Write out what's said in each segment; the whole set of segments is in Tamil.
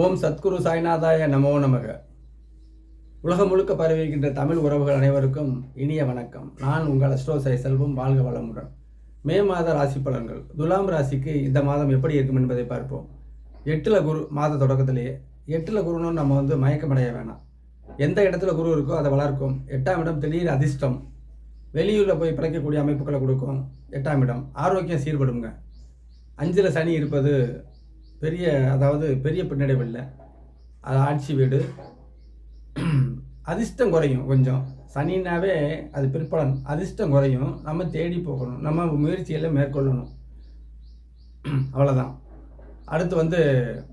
ஓம் சத்குரு சாய்நாதாய நமோ நமக. உலகம் முழுக்க பரவியிருக்கின்ற தமிழ் உறவுகள் அனைவருக்கும் இனிய வணக்கம். நான் உங்கள் அஸ்ட்ரோ சை செல்வம் வாழ்க வளமுடன். மே மாத ராசி பலன்கள். துலாம் ராசிக்கு இந்த மாதம் எப்படி இருக்கும் என்பதை பார்ப்போம். எட்டில் குரு மாத தொடக்கத்திலேயே எட்டில் குருன்னு நம்ம வந்து மயக்கமடைய வேணாம். எந்த இடத்துல குரு இருக்கோ அதை வளர்க்கும். எட்டாம் இடம் திடீர் அதிர்ஷ்டம். வெளியூரில் போய் பிழைக்கக்கூடிய அமைப்புகளை கொடுக்கும். எட்டாம் இடம் ஆரோக்கியம் சீர்படுங்க. அஞ்சில் சனி இருப்பது பெரிய அதாவது பெரிய பின்னடைவு இல்லை. அது ஆட்சி வீடு. அதிர்ஷ்டம் குறையும் கொஞ்சம். சனினாவே அது பிற்பலன். அதிர்ஷ்டம் குறையும். நம்ம தேடி போகணும். நம்ம முயற்சிகளை மேற்கொள்ளணும். அவ்வளோதான் அடுத்து வந்து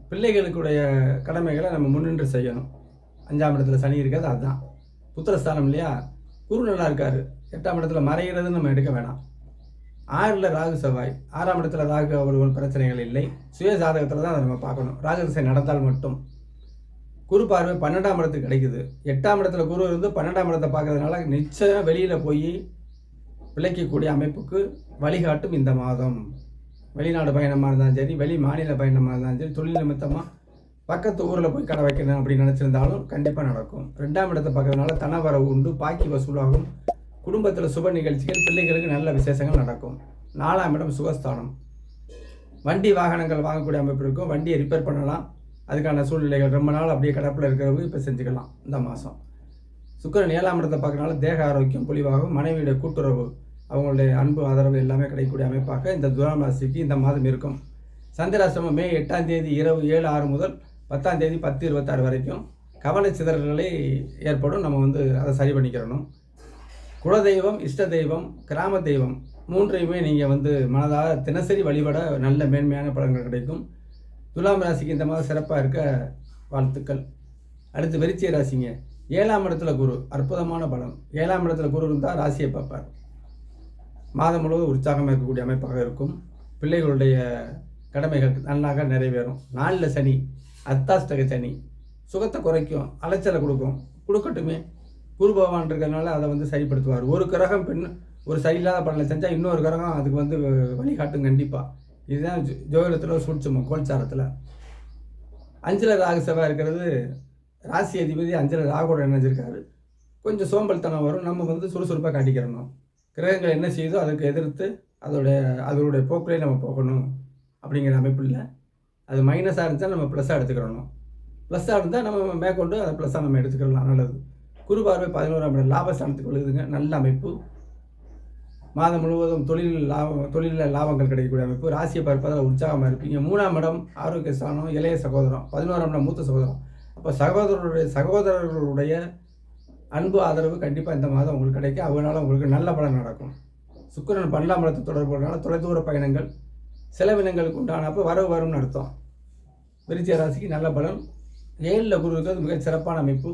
பிள்ளைகளுக்குடைய கடமைகளை நம்ம முன்னின்று செய்யணும். அஞ்சாம் இடத்துல சனி இருக்கிறது அதுதான். புத்திரஸ்தானம் இல்லையா? குரு நல்லா இருக்காரு. எட்டாம் இடத்துல மறைகிறதுன்னு நம்ம எடுக்க வேணாம். ஆறில் ராகு செவ்வாய். ஆறாம் இடத்துல ராகு அவர்கள் பிரச்சனைகள் இல்லை. சுய ஜாதகத்தில் தான் அதை நம்ம பார்க்கணும். ராகு திசை நடந்தால் மட்டும். குரு பார்வை பன்னெண்டாம் இடத்துக்கு கிடைக்குது. எட்டாம் இடத்துல குரு இருந்து பன்னெண்டாம் இடத்தை பார்க்கறதுனால நிச்சயம் வெளியில் போய் விளைக்கக்கூடிய அமைப்புக்கு வழிகாட்டும் இந்த மாதம். வெளிநாடு பயணமாக இருந்தாலும் சரி வெளி மாநில பயணமாக இருந்தாலும் சரி தொழில் நிமித்தமாக பக்கத்து ஊரில் போய் கடை வைக்கணும் அப்படின்னு நினச்சிருந்தாலும் கண்டிப்பாக நடக்கும். ரெண்டாம் இடத்தை பார்க்கறதுனால தனவரவு உண்டு பாக்கி வசூலாகும். குடும்பத்தில் சுப நிகழ்ச்சிகள் பிள்ளைகளுக்கு நல்ல விசேஷங்கள் நடக்கும். நாலாம் இடம் சுகஸ்தானம். வண்டி வாகனங்கள் வாங்கக்கூடிய அமைப்பு இருக்கும். வண்டியை ரிப்பேர் பண்ணலாம். அதுக்கான சூழ்நிலைகள் ரொம்ப நாள் அப்படியே கடப்பில் இருக்கிறவங்க இப்போ செஞ்சுக்கலாம் இந்த மாதம் சுக்கரன் ஏழாம் இடத்தை பார்க்கறனால தேக ஆரோக்கியம் பொலிவாகும். மனைவியுடைய கூட்டுறவு அவங்களுடைய அன்பு ஆதரவு எல்லாமே கிடைக்கக்கூடிய அமைப்பாக இந்த துலாம் ராசிக்கு இந்த மாதம் இருக்கும். சந்திராசிரமம் மே எட்டாம் தேதி இரவு ஏழு ஆறு முதல் பத்தாம் தேதி பத்து இருபத்தாறு வரைக்கும். கவலை சிதறல்களை ஏற்படும். நம்ம வந்து அதை சரி பண்ணிக்கிறணும். குலதெய்வம் இஷ்ட தெய்வம் கிராம தெய்வம் மூன்றையுமே நீங்கள் வந்து மனதாக தினசரி வழிபட நல்ல மேன்மையான பலன்கள் கிடைக்கும். துலாம் ராசிக்கு இந்த மாதம் சிறப்பாக இருக்க வாழ்த்துக்கள். அடுத்து வெறிச்சிய ராசிங்க. ஏழாம் இடத்துல குரு அற்புதமான பலம் ஏழாம் இடத்துல குரு இருந்தால் ராசியை பார்ப்பார். மாதம் முழுவதும் உற்சாகமாக இருக்கக்கூடிய அமைப்பாக இருக்கும். பிள்ளைகளுடைய கடமைகள் நல்லாக நிறைவேறும். நாளில் சனி அத்தாஷ்டக சனி. சுகத்தை குறைக்கும் அலைச்சலை கொடுக்கும். கொடுக்கட்டுமே. குரு பகவான் இருக்கிறதுனால அதை வந்து சரிப்படுத்துவார். ஒரு கிரகம் பெண் ஒரு சரியில்லாத பலனை செஞ்சால் இன்னொரு கிரகம் அதுக்கு வந்து வழிகாட்டும் கண்டிப்பாக இதுதான் ஜோதிடத்தில் சூட்சமம் கோல்சாரத்தில். அஞ்சல ராகு செவ்வாய் இருக்கிறது ராசி அதிபதி அஞ்சல ராகோட இணைஞ்சிருக்காரு. கொஞ்சம் சோம்பல்தனம் வரும் நம்ம வந்து சுறுசுறுப்பாக காட்டிக்கிறணும் கிரகங்கள் என்ன செய்யுதோ அதுக்கு எதிர்த்து அதோடைய அதனுடைய போக்கிலே நம்ம போகணும் அப்படிங்கிற அமைப்பு இல்லை. அது மைனஸாக இருந்துச்சா நம்ம ப்ளஸ்ஸாக எடுத்துக்கிறணும். ப்ளஸ்ஸாக இருந்தால் நம்ம மேற்கொண்டு அதை ப்ளஸ்ஸாக நம்ம எடுத்துக்கலாம் நல்லது. குரு பார்வை பதினோராம் இடம் லாபஸ்தானத்துக்கு விழுகுதுங்க நல்ல அமைப்பு. மாதம் முழுவதும் தொழில் லாபம் தொழிலில் லாபங்கள் கிடைக்கக்கூடிய அமைப்பு. ராசியை பார்ப்பதில் உற்சாகமாக இருப்பீங்க. மூணாம் இடம் ஆரோக்கிய ஸ்தானம் இளைய சகோதரம். பதினோராம் இடம் மூத்த சகோதரம். அப்போ சகோதரருடைய சகோதரர்களுடைய அன்பு ஆதரவு கண்டிப்பாக இந்த மாதம் உங்களுக்கு கிடைக்கும். அவனால் உங்களுக்கு நல்ல பலன் நடக்கும். சுக்கிரன் பன்னெண்டாம் இடத்து தொடர்புனால தொலைதூர பயணங்கள் செலவினங்களுக்கு உண்டானப்போ வரவு வரும்னு அர்த்தம். விருச்சிக ராசிக்கு நல்ல பலன். ஏழில் குரு இருக்கிறது மிகச் சிறப்பான அமைப்பு.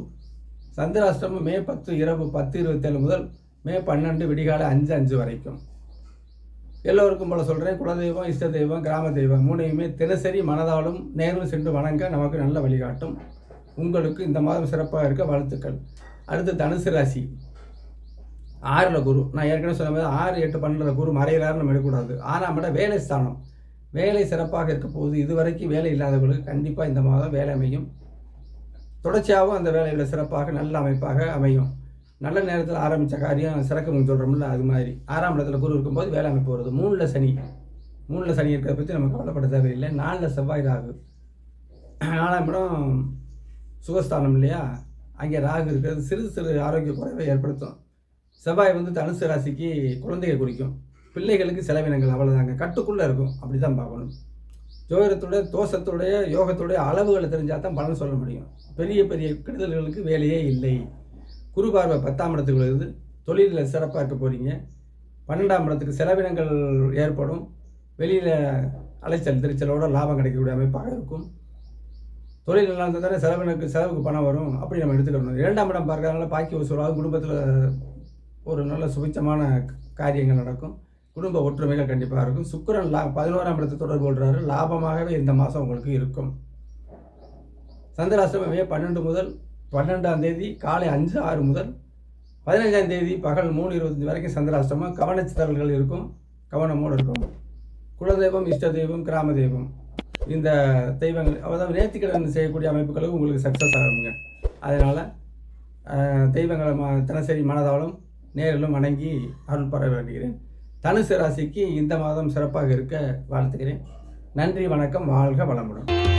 சந்திராஷ்டமம் மே பத்து இரவு பத்து இருபத்தேழு முதல் மே பன்னெண்டு விடிகாலை அஞ்சு அஞ்சு வரைக்கும். எல்லோருக்கும் போல சொல்கிறேன் குலதெய்வம் இஷ்ட தெய்வம் கிராம தெய்வம் மூணையுமே தினசரி மனதாலும் நேரில் சென்று வணங்க நமக்கு நல்ல வழிகாட்டும். உங்களுக்கு இந்த மாதம் சிறப்பாக இருக்க வாழ்த்துக்கள். அடுத்து தனுசு ராசி. ஆறில் குரு. நான் ஏற்கனவே சொன்ன மாதிரி ஆறு எட்டு பன்னெண்டில் குரு மறையிறாரு நம்ம எடுக்கக்கூடாது. ஆனால் இடம் வேலை ஸ்தானம். வேலை சிறப்பாக இருக்க போகுது. இதுவரைக்கும் வேலை இல்லாதவர்களுக்கு கண்டிப்பாக இந்த மாதம் வேலை அமையும். தொடர்ச்சியாகவும் அந்த வேலையில் சிறப்பாக நல்ல அமைப்பாக அமையும். நல்ல நேரத்தில் ஆரம்பித்த காரியம் சிறக்கணும்னு சொல்கிறோம்ல அது மாதிரி. ஆறாம் இடத்துல குரு இருக்கும்போது வேலை அமைப்பு வருது. மூணில் சனி. மூணில் சனி இருக்கிறத பற்றி நம்ம கவலைப்பட தேவையில்லை. நாலில் செவ்வாய் ராகு. நாலாம் இடம் சுகஸ்தானம் இல்லையா? அங்கே ராகு இருக்கிறது. சிறு சிறு ஆரோக்கிய குறைவை ஏற்படுத்தும். செவ்வாய் வந்து தனுசு ராசிக்கு குழந்தைகள் குறிக்கும். பிள்ளைகளுக்கு செலவினங்கள் அவ்வளோதாங்க கட்டுக்குள்ளே இருக்கும். அப்படி தான் பார்க்கணும். ஜோதிடத்துடைய தோஷத்துடைய யோகத்துடைய அளவுகளை தெரிஞ்சால் தான் பலன் சொல்ல முடியும். பெரிய பெரிய கெடுதல்களுக்கு வேலையே இல்லை. குரு பார்வை பத்தாம் இடத்துக்கு வருது. தொழிலில் சிறப்பாக இருக்க போகிறீங்க பன்னெண்டாம் இடத்துக்கு செலவினங்கள் ஏற்படும். வெளியில் அலைச்சல் திருச்சலோட லாபம் கிடைக்கக்கூடிய அமைப்பாக இருக்கும். தொழில் நல்லா இருந்தால் தானே செலவினுக்கு செலவுக்கு பணம் வரும். அப்படி நம்ம எடுத்துக்கணும். இரண்டாம் இடம் பார்க்கறதுனால பாக்கி வசூலாக குடும்பத்தில் ஒரு நல்ல சுபிச்சமான காரியங்கள் நடக்கும். குடும்ப ஒற்றுமைகள் கண்டிப்பாக இருக்கும். சுக்கிரன் லா பதினோராம் இடத்தை தொடர்பு கொள்கிறாரு லாபமாகவே இந்த மாதம் உங்களுக்கு இருக்கும். சந்திராசிரமம் பன்னெண்டு முதல் பன்னெண்டாம் தேதி காலை அஞ்சு ஆறு முதல் பதினஞ்சாம் தேதி பகல் மூணு இருபத்தஞ்சு வரைக்கும் சந்திராஷ்டமம். கவனச்சிதறல்கள் இருக்கும். கவனமோடு இருக்கும். குலதெய்வம் இஷ்ட தெய்வம் கிராம தெய்வம். இந்த தெய்வங்கள் அதாவது நேர்த்திக்கடன் செய்யக்கூடிய அமைப்புகளுக்கு உங்களுக்கு சக்ஸஸ் ஆகுங்க. அதனால் தெய்வங்களை ம தினசரி மனதாலும் நேரிலும் வணங்கி அருள் பெற வேண்டுகிறேன் தனுசு ராசிக்கு இந்த மாதம் சிறப்பாக இருக்க வாழ்த்துக்கிறேன் நன்றி வணக்கம் வாழ்க வளமுடன்.